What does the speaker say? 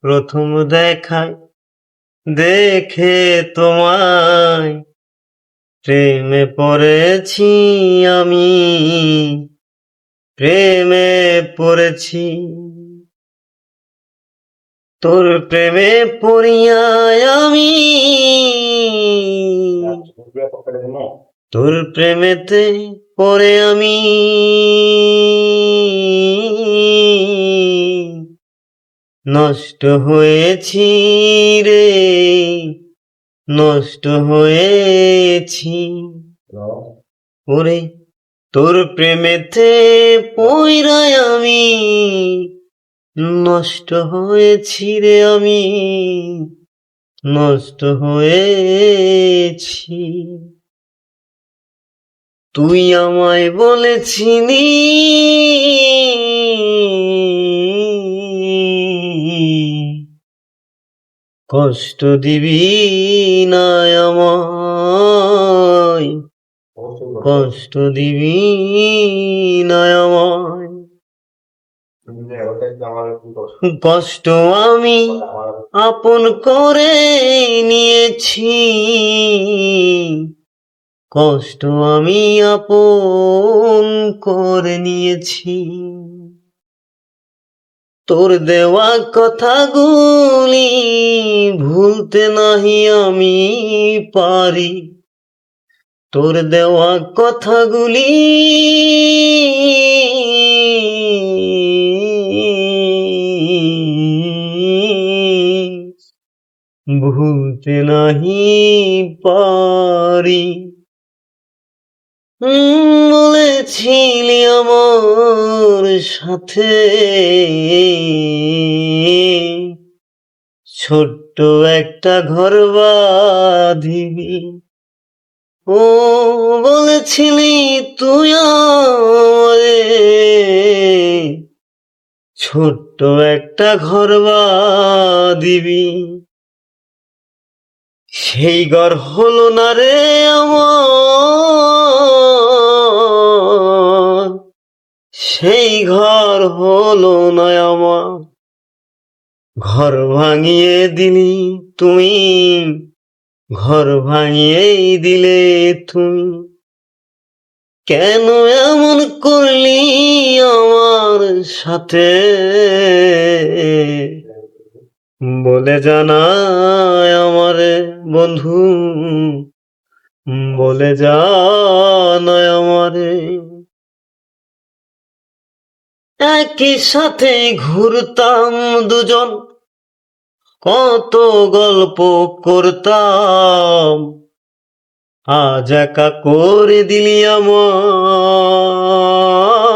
প্রথম দেখায় দেখে তোমায়। প্রেমে পড়েছি আমি প্রেমে পড়েছি। তোর প্রেমে পড়িয়ায় আমি। তোর প্রেমেতে পড়ে আমি। নষ্ট হয়েছি রে, নষ্ট হয়েছি। ওরে, তোর প্রেমেতে পইরায় আমি, নষ্ট হয়েছি রে আমি, নষ্ট হয়েছি। তুই আমায় বলেছিলি কষ্ট দিবি না কষ্ট দিবি না আমায়? কষ্ট আমি আপন করে নিয়েছি। কষ্ট আমি আপন করে নিয়েছি। তোর দেওয়া কথাগুলি ভুলতে নাহি আমি পারি। তোর দেওয়া কথাগুলি ভুলতে নাহি পারি। বলেছিলি আমার সাথে। ছোট্ট একটা ঘর বাঁধিবি। ও বলেছিলি তুই ছোট্ট একটা ঘর দিবি সেই ঘর হলো না রে আমার। সেই ঘর হলো না আমার ঘর ভাঙিয়ে দিলি তুমি, ঘর ভাঙিয়েই দিলে তুমি। কেন এমন করলি আমার সাথে? বলে জানায় আমারে বন্ধু, বলে জানায় আমারে। একই সাথে ঘুরতাম দুজন। কত গল্প করতাম। আজ একা করে দিলি আমার।